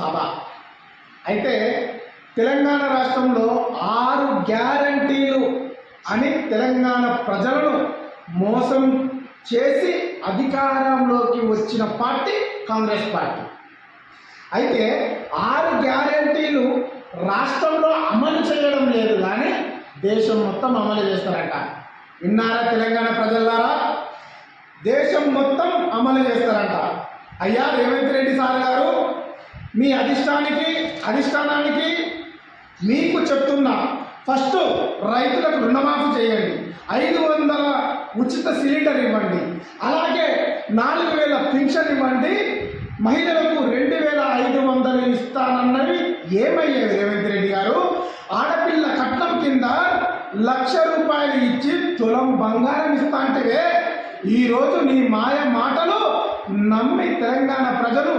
సభ. అయితే తెలంగాణ రాష్ట్రంలో ఆరు గ్యారంటీలు అని తెలంగాణ ప్రజలను మోసం చేసి అధికారంలోకి వచ్చిన పార్టీ కాంగ్రెస్ పార్టీ. అయితే ఆరు గ్యారంటీలు రాష్ట్రంలో అమలు చేయడం లేదు కానీ దేశం మొత్తం అమలు చేస్తారట. విన్నారా తెలంగాణ ప్రజలారా? దేశం మొత్తం అమలు చేస్తారంట. అయ్యా రేవంత్ రెడ్డి సార్ గారు మీ అధిష్టానికి అధిష్టానానికి మీకు చెప్తున్నా. ఫస్ట్ రైతులకు రుణమాఫీ చేయండి. ఐదు వందల ఉచిత సిలిండర్ ఇవ్వండి. అలాగే నాలుగు వేల పింఛన్ ఇవ్వండి. మహిళలకు రెండు వేల ఐదు వందలు ఇస్తానన్నవి ఏమయ్యాయి రేవంత్ రెడ్డి గారు? ఆడపిల్ల కట్నం కింద లక్ష రూపాయలు ఇచ్చి తులం బంగారం ఇస్తా అంటే ఈరోజు నీ మాయ మాటలు నమ్మి తెలంగాణ ప్రజలు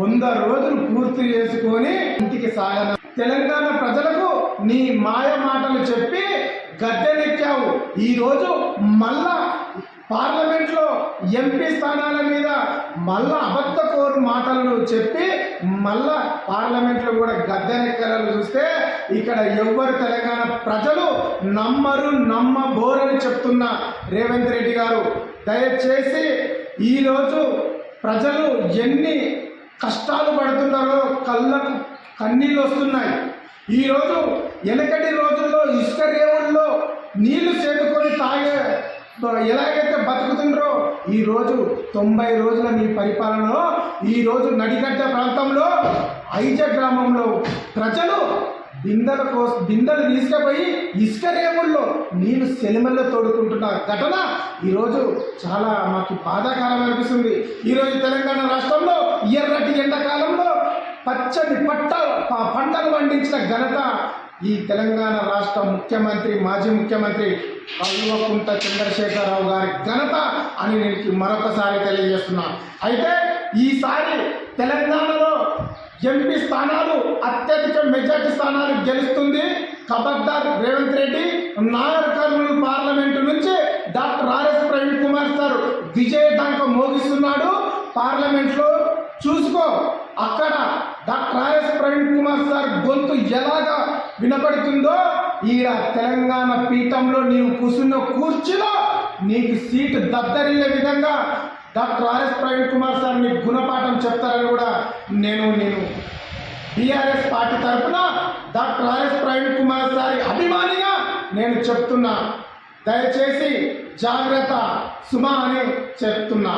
వంద రోజులు పూర్తి చేసుకొని ఇంటికి సాగన తెలంగాణ ప్రజలకు నీ మాయ మాటలు చెప్పి గద్దెనెక్కావు. ఈరోజు మళ్ళా పార్లమెంట్లో ఎంపీ స్థానాల మీద మళ్ళా అబద్ధకోరు మాటలను చెప్పి మళ్ళా పార్లమెంట్లో కూడా గద్దెనెక్కలను చూస్తే ఇక్కడ ఎవ్వరు తెలంగాణ ప్రజలు నమ్మరు నమ్మబోరని చెప్తున్న రేవంత్ రెడ్డి గారు. దయచేసి ఈరోజు ప్రజలు ఎన్ని కష్టాలు పడుతున్నారో కళ్ళకు కన్నీళ్ళు వస్తున్నాయి. ఈరోజు వెనకటి రోజుల్లో ఇసుక రేవుల్లో నీళ్ళు చేతుకొని తాగే ఎలాగైతే బతుకుతుండ్రో ఈరోజు తొంభై రోజుల మీ పరిపాలనలో ఈరోజు నడిగడ్డ ప్రాంతంలో ఐజ గ్రామంలో ప్రజలు బిందెల కోసం బిందెలు తీసుకుపోయి ఇసుక రేవుల్లో నేను సెలిమల్లో తోడుకుంటున్న ఘటన ఈరోజు చాలా మాకు బాధాకరం అనిపిస్తుంది. ఈరోజు తెలంగాణ రాష్ట్రంలో ఎర్రటి ఎండాకాలంలో పచ్చని పట్ట పంటలు పండించిన ఘనత ఈ తెలంగాణ రాష్ట్ర ముఖ్యమంత్రి మాజీ ముఖ్యమంత్రి కల్వకుంట చంద్రశేఖరరావు గారి ఘనత అని నేను మరొకసారి తెలియజేస్తున్నాను. అయితే ఈసారి తెలంగాణ ఎంపీ స్థానాలు అత్యధిక మెజార్టీ స్థానాలు గెలుస్తుంది. ఖబర్దార్ రేవంత్ రెడ్డి నాగర్ కర్నూలు పార్లమెంటు నుంచి doctor RS Praveen Kumar sir విజయటాంక మోగిస్తున్నాడు. పార్లమెంట్లో చూసుకో అక్కడ doctor RS Praveen Kumar sir గొంతు ఎలాగా వినపడుతుందో ఈడ తెలంగాణ పీఠంలో నీవు కూర్చున్న కూర్చులో నీకు సీటు దద్దరిల్లే విధంగా doctor RS Praveen Kumar sir మీకు గుణపాఠం చెప్తారని కూడా నేను నేను బీఆర్ఎస్ పార్టీ తరఫున డాక్టర్ ఆర్ఎస్ ప్రవీణ్ కుమార్ సారి అభిమానిగా నేను చెప్తున్నా. దయచేసి జాగ్రత్త సుమా అని చెప్తున్నా.